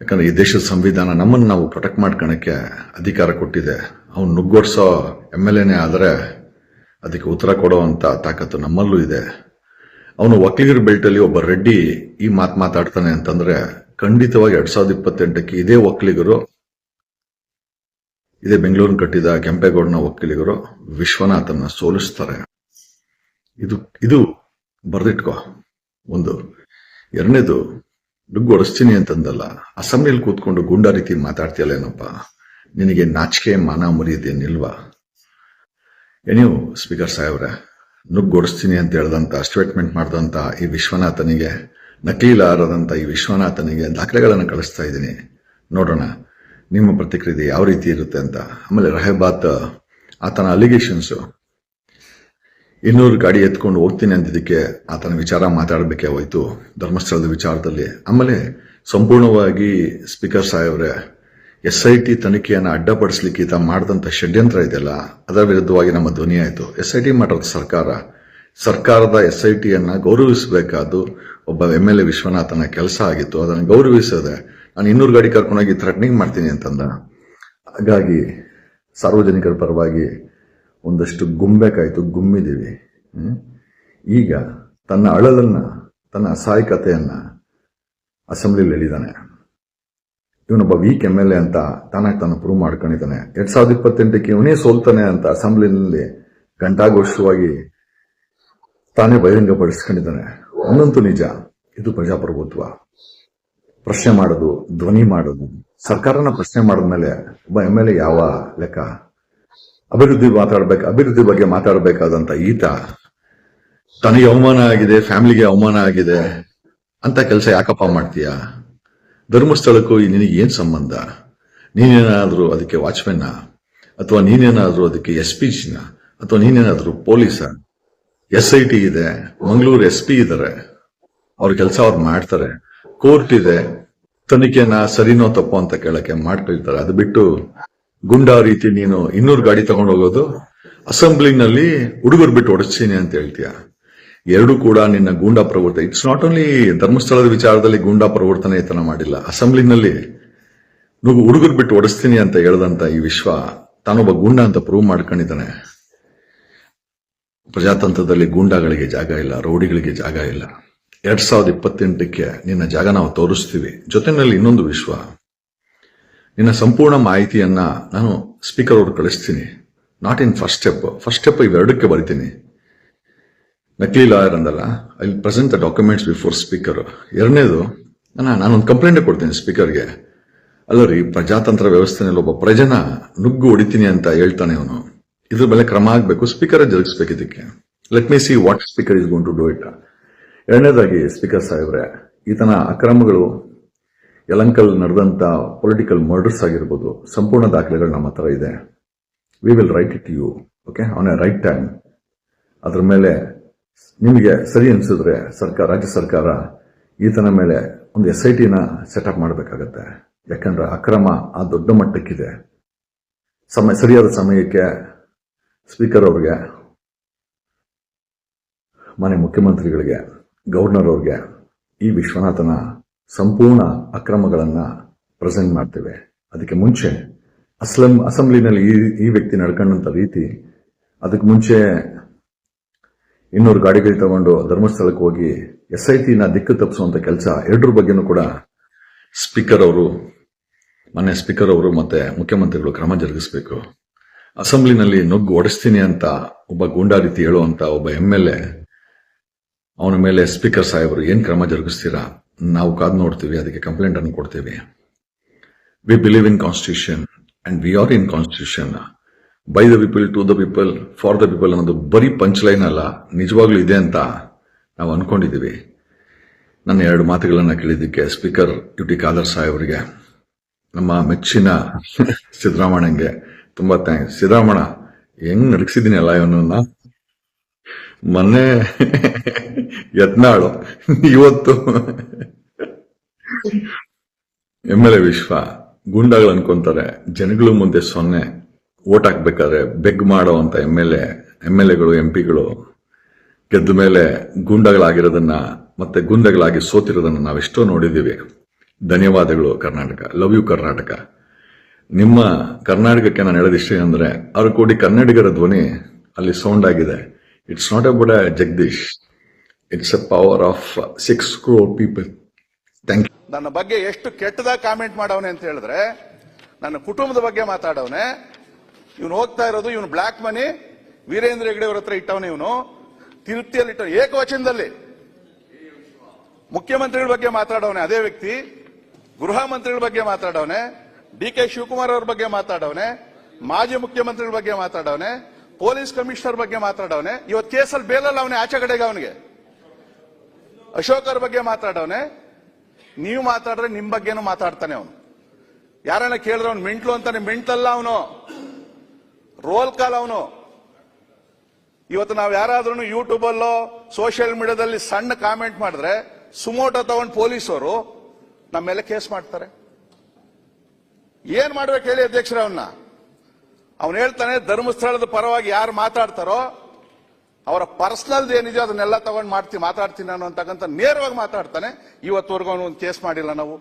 ಯಾಕಂದ್ರೆ ಈ ದೇಶದ ಸಂವಿಧಾನ ನಮ್ಮನ್ನು ನಾವು ಪ್ರೊಟೆಕ್ಟ್ ಮಾಡ್ಕೊಳಕ್ಕೆ ಅಧಿಕಾರ ಕೊಟ್ಟಿದೆ. ಅವ್ನು ನುಗ್ಗೋಡ್ಸೋ ಎಂ ಎಲ್ ಎನೇ ಆದರೆ ಅದಕ್ಕೆ ಉತ್ತರ ಕೊಡುವಂತ ತಾಕತ್ತು ನಮ್ಮಲ್ಲೂ ಇದೆ. ಅವನು ಒಕ್ಕಲಿಗರ ಬೆಲ್ಟಲ್ಲಿ ಒಬ್ಬ ರೆಡ್ಡಿ ಈ ಮಾತು ಮಾತಾಡ್ತಾನೆ ಅಂತಂದ್ರೆ ಖಂಡಿತವಾಗಿ ಎರಡ್ ಸಾವಿರದ ಇಪ್ಪತ್ತೆಂಟಕ್ಕೆ ಇದೇ ಒಕ್ಕಲಿಗರು, ಇದೇ ಬೆಂಗಳೂರಿನ ಕಟ್ಟಿದ ಕೆಂಪೇಗೌಡನ ಒಕ್ಕಲಿಗರು ವಿಶ್ವನಾಥನ ಸೋಲಿಸ್ತಾರೆ. ಇದು ಇದು ಬರೆದಿಟ್ಕೋ. ಒಂದು. ಎರಡನೇದು, ನುಗ್ಗು ಹೊಡಿಸ್ತೀನಿ ಅಂತಂದಲ್ಲ ಅಸೆಂಬ್ಲಿಯಲ್ಲಿ ಕೂತ್ಕೊಂಡು ಗುಂಡ ರೀತಿ ಮಾತಾಡ್ತೀಯಲ್ಲೇನಪ್ಪ ನಿನಗೆ ನಾಚಿಕೆ ಮಾನ ಮರ್ಯಾದೆಯನ್ನಿಲ್ವಾ ಏನಿವು ಸ್ಪೀಕರ್ ಸಾಹೇಬ್ರೆ ನುಗ್ಗೊಡಿಸ್ತೀನಿ ಅಂತ ಹೇಳ್ದಂತ, ಸ್ಟೇಟ್ಮೆಂಟ್ ಮಾಡಿದಂತ ಈ ವಿಶ್ವನಾಥನಿಗೆ ನಕಲೀಲಾರದಂತ ಈ ವಿಶ್ವನಾಥನಿಗೆ ದಾಖಲೆಗಳನ್ನು ಕಳಿಸ್ತಾ ಇದ್ದೀನಿ. ನೋಡೋಣ, ನಿಮ್ಮ ಪ್ರತಿಕ್ರಿಯೆ ಯಾವ ರೀತಿ ಇರುತ್ತೆ ಅಂತ. ಆಮೇಲೆ ರಹಬಾತ್, ಆತನ ಅಲಿಗೇಷನ್ಸು ಇನ್ನೂರು ಗಾಡಿ ಎತ್ಕೊಂಡು ಹೋಗ್ತೀನಿ ಅಂದಿದ್ದಕ್ಕೆ ಆತನ ವಿಚಾರ ಮಾತಾಡಬೇಕೆ ಹೋಯ್ತು, ಧರ್ಮಸ್ಥಳದ ವಿಚಾರದಲ್ಲಿ. ಆಮೇಲೆ ಸಂಪೂರ್ಣವಾಗಿ ಸ್ಪೀಕರ್ ಸಾಹೇಬ್ರೆ ಎಸ್ ಐ ಟಿ ತನಿಖೆಯನ್ನು ಅಡ್ಡಪಡಿಸ್ಲಿಕ್ಕೆ ಈತ ಮಾಡಿದಂಥ ಷಡ್ಯಂತ್ರ ಇದೆಯಲ್ಲ, ಅದರ ವಿರುದ್ಧವಾಗಿ ನಮ್ಮ ಧ್ವನಿ ಆಯಿತು. ಎಸ್ ಐ ಟಿ ಮಾಡೋದು ಸರ್ಕಾರ ಸರ್ಕಾರದ ಎಸ್ ಐ ಟಿಯನ್ನು ಗೌರವಿಸಬೇಕಾದ್ದು ಒಬ್ಬ ಎಂ ಎಲ್ ಎ ವಿಶ್ವನಾಥನ ಕೆಲಸ ಆಗಿತ್ತು. ಅದನ್ನು ಗೌರವಿಸದೆ ನಾನು ಇನ್ನೂರು ಗಾಡಿ ಕರ್ಕೊಂಡೋಗಿ ಥ್ರೆಟ್ನಿಂಗ್ ಮಾಡ್ತೀನಿ ಅಂತಂದ. ಹಾಗಾಗಿ ಸಾರ್ವಜನಿಕರ ಪರವಾಗಿ ಒಂದಷ್ಟು ಗುಂಬೇಕಾಯಿತು ಗುಮ್ಮಿದ್ದೀವಿ ಈಗ ತನ್ನ ಅಳಲನ್ನ, ತನ್ನ ಅಸಹಾಯಕತೆಯನ್ನು ಅಸೆಂಬ್ಲಿಲಿ ಹೇಳಿದಾನೆ ಇವನೊಬ್ಬ ವೀಕ್ ಎಂ ಎಲ್ ಎ ಅಂತ ತಾನಾಗಿ ತಾನು ಪ್ರೂವ್ ಮಾಡ್ಕೊಂಡಿದ್ದಾನೆ. ಎರಡು ಸಾವಿರದ ಇಪ್ಪತ್ತೆಂಟಕ್ಕೆ ಇವನೇ ಸೋಲ್ತಾನೆ ಅಂತ ಅಸೆಂಬ್ಲಿನಲ್ಲಿ ಗಂಟಾಘೋಷವಾಗಿ ತಾನೇ ಬಹಿರಂಗಪಡಿಸ್ಕೊಂಡಿದ್ದಾನೆ. ಒಂದಂತೂ ನಿಜ, ಇದು ಪ್ರಜಾಪ್ರಭುತ್ವ. ಪ್ರಶ್ನೆ ಮಾಡೋದು, ಧ್ವನಿ ಮಾಡೋದು. ಸರ್ಕಾರನ ಪ್ರಶ್ನೆ ಮಾಡಿದ್ಮೇಲೆ ಒಬ್ಬ ಎಂ ಎಲ್ ಎ ಯಾವ ಲೆಕ್ಕ? ಅಭಿವೃದ್ಧಿ ಮಾತಾಡ್ಬೇಕು, ಅಭಿವೃದ್ಧಿ ಬಗ್ಗೆ ಮಾತಾಡಬೇಕಾದಂತ ಈತ ತನಗೆ ಅವಮಾನ ಆಗಿದೆ, ಫ್ಯಾಮಿಲಿಗೆ ಅವಮಾನ ಆಗಿದೆ. ಅಂತ ಕೆಲಸ ಯಾಕಪ್ಪ ಮಾಡ್ತೀಯ? ಧರ್ಮಸ್ಥಳಕ್ಕೂ ನಿನಗೆ ಏನ್ ಸಂಬಂಧ? ನೀನೇನಾದರೂ ಅದಕ್ಕೆ ವಾಚ್ಮೆನ್ನ ಅಥವಾ ನೀನೇನಾದ್ರೂ ಅದಕ್ಕೆ ಎಸ್ ಪಿ ಅಥವಾ ನೀನೇನಾದ್ರೂ ಪೊಲೀಸ? ಎಸ್ ಐ ಟಿ ಇದೆ, ಮಂಗಳೂರು ಎಸ್ ಪಿ ಇದ್ದಾರೆ ಅವ್ರ ಕೆಲಸ ಅವ್ರು ಮಾಡ್ತಾರೆ. ಕೋರ್ಟ್ ಇದೆ. ತನಿಖೆನ ಸರಿನೋ ತಪ್ಪೋ ಅಂತ ಕೇಳಕ್ಕೆ ಮಾಡ್ಕೊಳ್ತಾರೆ ಅದು ಬಿಟ್ಟು ಗುಂಡಾ ರೀತಿ ನೀನು ಇನ್ನೂರು ಗಾಡಿ ತಗೊಂಡು ಹೋಗೋದು? ಅಸೆಂಬ್ಲಿನಲ್ಲಿ ಹುಡುಗರು ಬಿಟ್ಟು ಹೊಡಿಸ್ತೀನಿ ಅಂತ ಹೇಳ್ತೀಯ? ಎರಡು ಕೂಡ ನಿನ್ನ ಗೂಂಡಾ ಪ್ರವರ್ತನೆ ಇಟ್ಸ್ ನಾಟ್ ಓನ್ಲಿ ಧರ್ಮಸ್ಥಳದ ವಿಚಾರದಲ್ಲಿ ಗೂಂಡಾ ಪ್ರವರ್ತನೆ ಇತನ ಮಾಡಿಲ್ಲ. ಅಸೆಂಬ್ಲಿನಲ್ಲಿ ನೀವು ಹುಡುಗರು ಬಿಟ್ಟು ಹೊಡಿಸ್ತೀನಿ ಅಂತ ಹೇಳ್ದಂತ ಈ ವಿಶ್ವ ತಾನೊಬ್ಬ ಗೂಂಡಾ ಅಂತ ಪ್ರೂವ್ ಮಾಡ್ಕೊಂಡಿದ್ದಾನೆ. ಪ್ರಜಾತಂತ್ರದಲ್ಲಿ ಗೂಂಡಾಗಳಿಗೆ ಜಾಗ ಇಲ್ಲ, ರೌಡಿಗಳಿಗೆ ಜಾಗ ಇಲ್ಲ. ಎರಡ್ ಸಾವಿರದ ಇಪ್ಪತ್ತೆಂಟಕ್ಕೆ ನಿನ್ನ ಜಾಗ ನಾವು ತೋರಿಸ್ತೀವಿ. ಜೊತೆನಲ್ಲಿ ಇನ್ನೊಂದು ವಿಶ್ವ. ನಿನ್ನ ಸಂಪೂರ್ಣ ಮಾಹಿತಿಯನ್ನ ನಾನು ಸ್ಪೀಕರ್ ಅವ್ರು ಕಳಿಸ್ತೀನಿ. Not in first step first step ಇವೆರಡಕ್ಕೆ ಬರಿತೀನಿ. ನಕಲಿ ಲಾಯರ್ ಅಂದಲ್ಲ I present the documents before speaker ಎರಡನೇದು ನಾನು ನಾನೊಂದು ಕಂಪ್ಲೇಂಟ್ ಕೊಡ್ತೀನಿ ಸ್ಪೀಕರ್ಗೆ ಅಲ್ಲ ರೀ, ಪ್ರಜಾತಂತ್ರ ವ್ಯವಸ್ಥೆನಲ್ಲಿ ಒಬ್ಬ ಪ್ರಜನ ನುಗ್ಗು ಹೊಡಿತೀನಿ ಅಂತ ಹೇಳ್ತಾನೆ ಅವನು. ಇದ್ರ ಮೇಲೆ ಕ್ರಮ ಆಗಬೇಕು ಸ್ಪೀಕರ್ ಜರುಗಿಸ್ಬೇಕು ಇದಕ್ಕೆ. Let me see what speaker is gone to do it ಎರಡನೇದಾಗಿ ಸ್ಪೀಕರ್ ಸಾಹೇಬ್ರೆ ಈತನ ಅಕ್ರಮಗಳು, ಯಲಂಕಲ್ ನಡೆದಂತ ಪೊಲಿಟಿಕಲ್ ಮರ್ಡರ್ಸ್ ಆಗಿರ್ಬೋದು, ಸಂಪೂರ್ಣ ದಾಖಲೆಗಳು ನಮ್ಮ ಹತ್ರ ಇದೆ. We will write it you okay on a right time ಅದ್ರ ಮೇಲೆ ನಿಮಗೆ ಸರಿ ಅನಿಸಿದ್ರೆ ಸರ್ಕಾರ, ರಾಜ್ಯ ಸರ್ಕಾರ ಈತನ ಮೇಲೆ ಒಂದು ಎಸ್ ಐ ಟಿನ ಸೆಟಪ್ ಮಾಡಬೇಕಾಗತ್ತೆ. ಯಾಕಂದ್ರೆ ಅಕ್ರಮ ಆ ದೊಡ್ಡ ಮಟ್ಟಕ್ಕಿದೆ. ಸಮಯ, ಸರಿಯಾದ ಸಮಯಕ್ಕೆ ಸ್ಪೀಕರ್ ಅವ್ರಿಗೆ ಮನೆ ಮುಖ್ಯಮಂತ್ರಿಗಳಿಗೆ, ಗವರ್ನರ್ ಅವ್ರಿಗೆ ಈ ವಿಶ್ವನಾಥನ ಸಂಪೂರ್ಣ ಅಕ್ರಮಗಳನ್ನ ಪ್ರೆಸೆಂಟ್ ಮಾಡ್ತೇವೆ. ಅದಕ್ಕೆ ಮುಂಚೆ ಅಸ್ಲಂ, ಅಸೆಂಬ್ಲಿನಲ್ಲಿ ಈ ವ್ಯಕ್ತಿ ನಡ್ಕೊಂಡಂತ ರೀತಿ ಅದಕ್ಕೆ ಮುಂಚೆ ಇನ್ನೂರು ಗಾಡಿಗಳು ತಗೊಂಡು ಧರ್ಮಸ್ಥಳಕ್ಕೆ ಹೋಗಿ ಎಸ್ ಐ ಟಿನ ದಿಕ್ಕು ತಪ್ಪಿಸುವಂತ ಕೆಲಸ ಎರಡರ ಬಗ್ಗೆನೂ ಕೂಡ ಸ್ಪೀಕರ್ ಅವರು ಮನೆ ಸ್ಪೀಕರ್ ಅವರು ಮತ್ತೆ ಮುಖ್ಯಮಂತ್ರಿಗಳು ಕ್ರಮ ಜರುಗಿಸಬೇಕು. ಅಸೆಂಬ್ಲಿನಲ್ಲಿ ನುಗ್ಗು ಓಡಿಸ್ತೀನಿ ಅಂತ ಒಬ್ಬ ಗೂಂಡಾ ರೀತಿ ಹೇಳುವಂತ ಒಬ್ಬ ಎಂ ಎಲ್ ಎ ಅವನ ಮೇಲೆ ಸ್ಪೀಕರ್ ಸಾಹೇಬರು ಏನು ಕ್ರಮ ಜರುಗಿಸ್ತೀರಾ? ನಾವು ಕಾದು ನೋಡ್ತೀವಿ, ಅದಕ್ಕೆ ಕಂಪ್ಲೇಂಟ್ ಅನ್ನು ಕೊಡ್ತೀವಿ. We believe in constitution and we are in constitution by the people to the people for the people ಅನ್ನೋದು ಬರೀ ಪಂಚ್ ಲೈನ್ ಅಲ್ಲ, ನಿಜವಾಗ್ಲೂ ಇದೆ ಅಂತ ನಾವು ಅನ್ಕೊಂಡಿದೀವಿ. ನನ್ನ ಎರಡು ಮಾತುಗಳನ್ನು ಕೇಳಿದ್ದಕ್ಕೆ ಸ್ಪೀಕರ್ ಯು ಟಿ ಖಾದರ್ ಸಾಹೇಬರಿಗೆ, ನಮ್ಮ ಮೆಚ್ಚಿನ ಸಿದ್ದರಾಮಣ್ಣಂಗೆ ತುಂಬಾ ಥ್ಯಾಂಕ್ಸ್ ಸಿದ್ದರಾಮಣ್ಣ, ಹೆಂಗ್ ನಡಗಿಸಿದ್ದೀನಿ ಅಲ್ಲ ಇವನನ್ನ? ಮೊನ್ನೆ ಯತ್ನಾಳು, ಇವತ್ತು ಎಂ ಎಲ್ ಎ ವಿಶ್ವ, ಗೂಂಡಾಗಳು ಅನ್ಕೊಂತಾರೆ, ಜನಗಳ ಮುಂದೆ ಸೊನ್ನೆ ಓಟ್ ಹಾಕ್ಬೇಕಾದ್ರೆ ಬೆಗ್ ಮಾಡೋ ಅಂತ M L A, M L ಎಗಳು, ಎಂ ಪಿಗಳು ಗೆದ್ದ ಮೇಲೆ ಗುಂಡಗಳಾಗಿರೋದನ್ನ ಮತ್ತೆ ಗುಂಡಗಳಾಗಿ ಸೋತಿರೋದನ್ನ ನಾವೆಷ್ಟೋ ನೋಡಿದ್ದೀವಿ. ಧನ್ಯವಾದಗಳು ಕರ್ನಾಟಕ, ಲವ್ ಯು ಕರ್ನಾಟಕ. ನಿಮ್ಮ ಕರ್ನಾಟಕಕ್ಕೆ ನಾನು ಹೇಳೋದಿಷ್ಟೇ ಅಂದ್ರೆ ಆರು ಕೋಟಿ ಕನ್ನಡಿಗರ ಧ್ವನಿ ಅಲ್ಲಿ ಸೌಂಡ್ ಆಗಿದೆ. It's not about a Jagadish it's a power of six crore people thank you ನನ್ನ ಬಗ್ಗೆ ಎಷ್ಟು ಕೆಟ್ಟದಾಗ ಕಾಮೆಂಟ್ ಮಾಡವನೆ ಅಂತ ಹೇಳಿದ್ರೆ, ನನ್ನ ಕುಟುಂಬದ ಬಗ್ಗೆ ಮಾತಾಡವನೆ. ಇವನು ಹೋಗ್ತಾ ಇರೋದು, ಇವನು ಬ್ಲಾಕ್ ಮನಿ ವೀರೇಂದ್ರ ಹೆಗಡೆ ಅವ್ರ ಹತ್ರ ಇಟ್ಟವನೆ ಇವನು. ತಿರುಪ್ತಿಯಲ್ಲಿ ಇಟ್ಟವನು ಏಕವಚನದಲ್ಲಿ. ಮುಖ್ಯಮಂತ್ರಿಗಳ ಬಗ್ಗೆ ಮಾತಾಡವನೆ, ಅದೇ ವ್ಯಕ್ತಿ. ಗೃಹ ಮಂತ್ರಿಗಳ ಬಗ್ಗೆ ಮಾತಾಡವನೆ. ಡಿ ಕೆ ಶಿವಕುಮಾರ್ ಅವ್ರ ಬಗ್ಗೆ ಮಾತಾಡವನೆ, ಮಾಜಿ ಮುಖ್ಯಮಂತ್ರಿಗಳ ಬಗ್ಗೆ ಮಾತಾಡವನೆ, ಪೊಲೀಸ್ ಕಮಿಷನರ್ ಬಗ್ಗೆ ಮಾತಾಡವನೆ ಇವತ್ತು ಕೇಸಲ್ಲಿ ಬೇಲಲ್ಲ ಅವನೇ ಆಚೆ ಕಡೆಗೆ ಅವನಿಗೆ. ಅಶೋಕ್ ಬಗ್ಗೆ ಮಾತಾಡವನೆ, ನೀವು ಮಾತಾಡ್ರೆ ನಿಮ್ ಬಗ್ಗೆನೂ ಮಾತಾಡ್ತಾನೆ ಅವನು. ಯಾರನ್ನ ಕೇಳಿದ್ರೆ ಅವ್ನು ಮಿಂಟ್ಲು ಅಂತಾನೆ, ಮೆಂಟ್ಲಲ್ಲ ಅವನು. ರೋಲ್ ಕಾಲ್ ಅವನು. ಇವತ್ತು ನಾವು ಯಾರಾದ್ರೂ ಯೂಟ್ಯೂಬ್ ಅಲ್ಲೋ ಸೋಷಿಯಲ್ ಮೀಡಿಯಾದಲ್ಲಿ ಸಣ್ಣ ಕಾಮೆಂಟ್ ಮಾಡಿದ್ರೆ ಸುಮೋಟೋ ತಗೊಂಡು ಪೊಲೀಸರು ನಮ್ಮ ಮೇಲೆ ಕೇಸ್ ಮಾಡ್ತಾರೆ. ಏನ್ ಮಾಡ್ಬೇಕು ಹೇಳಿ ಅಧ್ಯಕ್ಷರ ಅವನ್ನ ಅವನು ಹೇಳ್ತಾನೆ, ಧರ್ಮಸ್ಥಳದ ಪರವಾಗಿ ಯಾರು ಮಾತಾಡ್ತಾರೋ, ಅವರ ಪರ್ಸನಲ್ ಏನಿದೆ ಅದನ್ನೆಲ್ಲ ತಗೊಂಡು ಮಾಡ್ತೀನಿ ಮಾತಾಡ್ತೀನಿ ನಾನು ಅಂತಕ್ಕಂಥ ನೇರವಾಗಿ ಮಾತಾಡ್ತಾನೆ. ಇವತ್ತವರೆಗೂ ಅವನು ಒಂದು ಕೇಸ್ ಮಾಡಿಲ್ಲ ನಾವು.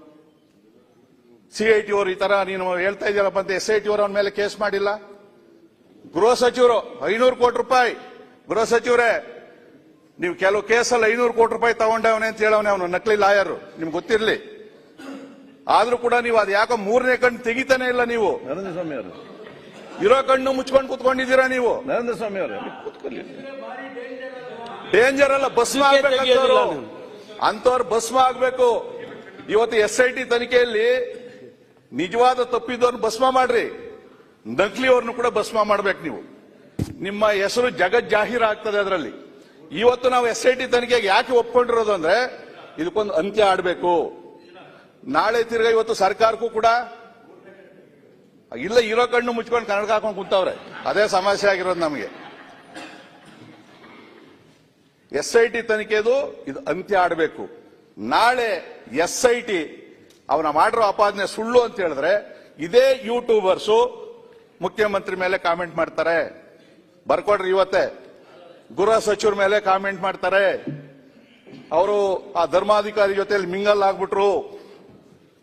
ಸಿ ಐ ಟಿ ಅವರು ಈ ತರ ನೀನು ಹೇಳ್ತಾ ಇದೆಯಲ್ಲಪ್ಪ ಅಂತ ಎಸ್ ಐ ಟಿ ಅವರು ಅವನ ಮೇಲೆ ಕೇಸ್ ಮಾಡಿಲ್ಲ. ಗೃಹ ಸಚಿವರು, ಐನೂರು ಕೋಟಿ ರೂಪಾಯಿ. ಗೃಹ ಸಚಿವರೇ, ನೀವು ಕೆಲವು ಕೇಸಲ್ಲಿ ಐನೂರು ಕೋಟಿ ರೂಪಾಯಿ ತಗೊಂಡವನೇ ಅಂತ ಹೇಳವನೇ ಅವನು, ನಕಲಿ ಲಾಯರು. ನಿಮ್ಗೆ ಗೊತ್ತಿರ್ಲಿ. ಆದ್ರೂ ಕೂಡ ನೀವು ಅದು ಯಾಕೋ ಮೂರನೇ ಕಣ್ಣು ತೆಗಿತಾನೆ ಇಲ್ಲ ನೀವು. ನರೇಂದ್ರ ಸ್ವಾಮಿ ಅವರು. ಇರೋ ಕಣ್ಣು ಮುಚ್ಕೊಂಡು ಕುತ್ಕೊಂಡಿದ್ದೀರಾ ನೀವು? ನರೇಂದ್ರ ಸ್ವಾಮಿ ಅವರು ಕುತ್ಕೊಳ್ಳಿ. ಡೇಂಜರ್ ಅಲ್ಲ ಭಸ್ಮ ಆಗ್ಬೇಕು. ಅಂತವ್ರು ಭಸ್ಮ ಆಗ್ಬೇಕು. ಇವತ್ತು ಎಸ್ ಐ ಟಿ ತನಿಖೆಯಲ್ಲಿ ನಿಜವಾದ ತಪ್ಪಿದ್ದವ್ರನ್ನ ಭಸ್ಮ ಮಾಡ್ರಿ. ನಕಲಿಯವ್ರನ್ನು ಕೂಡ ಭಸ್ಮ ಮಾಡ್ಬೇಕು ನೀವು. ನಿಮ್ಮ ಹೆಸರು ಜಗತ್ ಜಾಹೀರ್ ಆಗ್ತದೆ ಅದರಲ್ಲಿ. ಇವತ್ತು ನಾವು ಎಸ್ ಐ ಟಿ ತನಿಖೆಗೆ ಯಾಕೆ ಒಪ್ಕೊಂಡಿರೋದು ಅಂದ್ರೆ ಇದಕ್ಕೊಂದು ಅಂತ್ಯ ಆಡಬೇಕು. ನಾಳೆ ತಿರ್ಗ ಇವತ್ತು ಸರ್ಕಾರಕ್ಕೂ ಕೂಡ ಇಲ್ಲ, ಇರೋ ಕಣ್ಣು ಮುಚ್ಕೊಂಡು ಕನ್ನಡ ಹಾಕೊಂಡು ಕುಂತವ್ರೆ. ಅದೇ ಸಮಸ್ಯೆ ಆಗಿರೋದು ನಮಗೆ. ಎಸ್ ಐ ಟಿ ತನಿಖೆದು ಇದು ಅಂತ್ಯ ಆಡಬೇಕು. ನಾಳೆ ಎಸ್ ಐ ಟಿ ಅವನ ಮಾಡಿರೋ ಅಪಾದನೆ ಸುಳ್ಳು ಅಂತ ಹೇಳಿದ್ರೆ ಇದೇ ಯೂಟ್ಯೂಬರ್ಸು ಮುಖ್ಯಮಂತ್ರಿ ಮೇಲೆ ಕಾಮೆಂಟ್ ಮಾಡ್ತಾರೆ. ಬರ್ಕೊಡ್ರಿ ಇವತ್ತೇ. ಗೃಹ ಸಚಿವರ ಮೇಲೆ ಕಾಮೆಂಟ್ ಮಾಡ್ತಾರೆ. ಅವರು ಆ ಧರ್ಮಾಧಿಕಾರಿ ಜೊತೆಯಲ್ಲಿ ಮಿಂಗಲ್ ಆಗ್ಬಿಟ್ರು.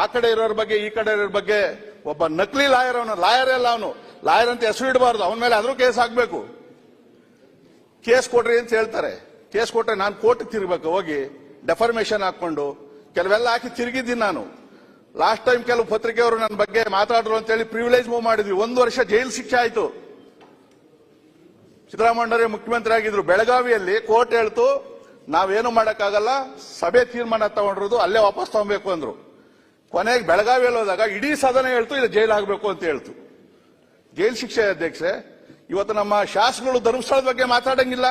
ಆ ಕಡೆ ಇರೋರ ಬಗ್ಗೆ, ಈ ಕಡೆ ಇರೋರ ಬಗ್ಗೆ ಒಬ್ಬ ನಕಲಿ ಲಾಯರ್ ಅವನು, ಲಾಯರ್ ಅಲ್ಲ ಅವನು. ಲಾಯರ್ ಅಂತ ಹೆಸರು ಇಡಬಾರ್ದು, ಅವನ ಮೇಲೆ ಆದ್ರೂ ಕೇಸ್ ಆಗ್ಬೇಕು ಕೇಸ್ ಕೊಡ್ರಿ ಅಂತ ಹೇಳ್ತಾರೆ. ಕೇಸ್ ಕೊಟ್ರೆ ನಾನು ಕೋರ್ಟ್ ತಿರ್ಬೇಕು ಹೋಗಿ ಡೆಫರ್ಮೇಶನ್ ಹಾಕೊಂಡು ಕೆಲವೆಲ್ಲ ಹಾಕಿ ತಿರುಗಿದ್ದೀನಿ ನಾನು. ಲಾಸ್ಟ್ ಟೈಮ್ ಕೆಲವು ಪತ್ರಿಕೆಯವರು ನನ್ನ ಬಗ್ಗೆ ಮಾತಾಡ್ರು ಅಂತ ಹೇಳಿ ಪ್ರಿವಿಲೇಜ್ ಮೂವ್ ಮಾಡಿದ್ವಿ. ಒಂದು ವರ್ಷ ಜೈಲು ಶಿಕ್ಷೆ ಆಯ್ತು. ಸಿದ್ದರಾಮಯ್ಯ ಮುಖ್ಯಮಂತ್ರಿ ಆಗಿದ್ರು. ಬೆಳಗಾವಿಯಲ್ಲಿ ಕೋರ್ಟ್ ಹೇಳ್ತು, ನಾವೇನು ಮಾಡಕ್ಕಾಗಲ್ಲ, ಸಭೆ ತೀರ್ಮಾನ ತಗೊಂಡಿರೋದು, ಅಲ್ಲೇ ವಾಪಸ್ ತಗೊಬೇಕು ಅಂದ್ರು. ಕೊನೆಗೆ ಬೆಳಗಾವಿಯಲ್ಲಿ ಹೋದಾಗ ಇಡೀ ಸದನ ಹೇಳ್ತು ಇದು ಜೈಲ್ ಆಗಬೇಕು ಅಂತ ಹೇಳ್ತು. ಜೈಲ್ ಶಿಕ್ಷೆ ಅಧ್ಯಕ್ಷೆ, ಇವತ್ತು ನಮ್ಮ ಶಾಸಕರು ಧರ್ಮಸ್ಥಳದ ಬಗ್ಗೆ ಮಾತಾಡಂಗಿಲ್ಲ.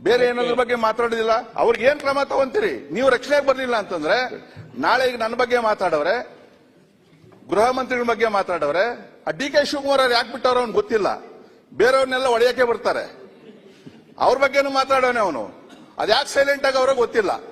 ಬೇರೆ ಏನಾದ್ರ ಬಗ್ಗೆ ಮಾತಾಡೋದಿಲ್ಲ. ಅವ್ರಿಗೆ ಏನ್ ಕ್ರಮ ತಗೊಂತೀರಿ? ನೀವು ರಕ್ಷಣೆಗೆ ಬರಲಿಲ್ಲ ಅಂತಂದ್ರೆ, ನಾಳೆ ಈಗ ನನ್ನ ಬಗ್ಗೆ ಮಾತಾಡವ್ರೆ, ಗೃಹ ಮಂತ್ರಿಗಳ ಬಗ್ಗೆ ಮಾತಾಡವ್ರೆ, ಆ ಡಿ ಕೆ ಶಿವಕುಮಾರ್ ಅವ್ರು ಯಾಕೆ ಬಿಟ್ಟವ್ರ ಅವ್ನು ಗೊತ್ತಿಲ್ಲ. ಬೇರೆಯವ್ರನ್ನೆಲ್ಲ ಒಡೆಯಕ್ಕೆ ಬರ್ತಾರೆ. ಅವ್ರ ಬಗ್ಗೆನೂ ಮಾತಾಡೋನೆ ಅವನು. ಅದ್ಯಾಕೆ ಸೈಲೆಂಟ್ ಆಗಿ ಅವ್ರಿಗೆ ಗೊತ್ತಿಲ್ಲ.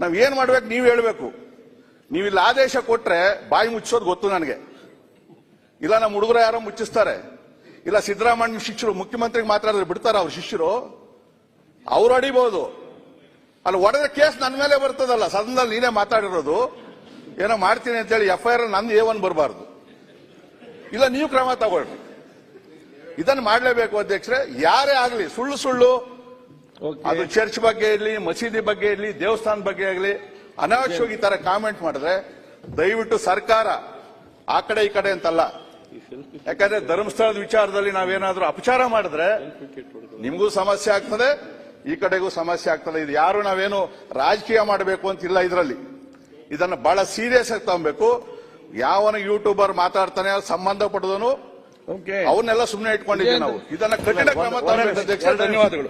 ನಾವ್ ಏನ್ ಮಾಡ್ಬೇಕು, ನೀವು ಹೇಳ್ಬೇಕು. ನೀವು ಇಲ್ಲಿ ಆದೇಶ ಕೊಟ್ರೆ ಬಾಯಿ ಮುಚ್ಚೋದು ಗೊತ್ತು ನನಗೆ. ಇಲ್ಲ ನಮ್ಮ ಹುಡುಗರು ಯಾರೋ ಮುಚ್ಚಿಸ್ತಾರೆ. ಇಲ್ಲ ಸಿದ್ದರಾಮಯ್ಯ ಶಿಷ್ಯರು, ಮುಖ್ಯಮಂತ್ರಿಗೆ ಮಾತಾಡಿದ್ರೆ ಬಿಡ್ತಾರ ಅವ್ರ ಶಿಷ್ಯರು. ಅವ್ರು ಅಡಿಬಹುದು ಅಲ್ಲಿ ಒಡೆದ ಕೇಸ್ ನನ್ನ ಮೇಲೆ ಬರ್ತದಲ್ಲ, ಸದನದಲ್ಲಿ ನೀನೇ ಮಾತಾಡಿರೋದು. ಏನೋ ಮಾಡ್ತೀನಿ ಅಂತೇಳಿ ಎಫ್ ಐ ಆರ್ ನಂದು ಎ ಒನ್ ಬರಬಾರ್ದು. ಇಲ್ಲ ನೀವು ಕ್ರಮ ತಗೊಳ್ರಿ. ಇದನ್ನು ಮಾಡಲೇಬೇಕು ಅಧ್ಯಕ್ಷರೇ. ಯಾರೇ ಆಗಲಿ, ಸುಳ್ಳು ಸುಳ್ಳು. ಅದು ಚರ್ಚ್ ಬಗ್ಗೆ ಇರಲಿ ಮಸೀದಿ ಬಗ್ಗೆ ಇರಲಿ ದೇವಸ್ಥಾನ ಬಗ್ಗೆ ಆಗಲಿ ಅನಾವಶ್ಯವಾಗಿ ಈ ತರ ಕಾಮೆಂಟ್ ಮಾಡಿದ್ರೆ ದಯವಿಟ್ಟು ಸರ್ಕಾರ ಆ ಕಡೆ ಈ ಕಡೆ ಅಂತಲ್ಲ. ಯಾಕಂದ್ರೆ ಧರ್ಮಸ್ಥಳದ ವಿಚಾರದಲ್ಲಿ ನಾವೇನಾದ್ರೂ ಅಪಚಾರ ಮಾಡಿದ್ರೆ ನಿಮಗೂ ಸಮಸ್ಯೆ ಆಗ್ತದೆ ಈ ಕಡೆಗೂ ಸಮಸ್ಯೆ ಆಗ್ತದೆ. ಇದು ಯಾರು ನಾವೇನು ರಾಜಕೀಯ ಮಾಡಬೇಕು ಅಂತಿಲ್ಲ ಇದರಲ್ಲಿ. ಇದನ್ನ ಬಹಳ ಸೀರಿಯಸ್ ಆಗಿ ತಗೊಬೇಕು. ಯಾವನ ಯೂಟ್ಯೂಬರ್ ಮಾತಾಡ್ತಾನೆ ಸಂಬಂಧ ಪಡೆದನು ಓಕೆ ಅವನ್ನೆಲ್ಲ ಸುಮ್ಮನೆ ಇಟ್ಕೊಂಡಿದ್ದೀವಿ ನಾವು. ಇದನ್ನ ಕಠಿಣ ಕ್ರಮ ಧನ್ಯವಾದಗಳು.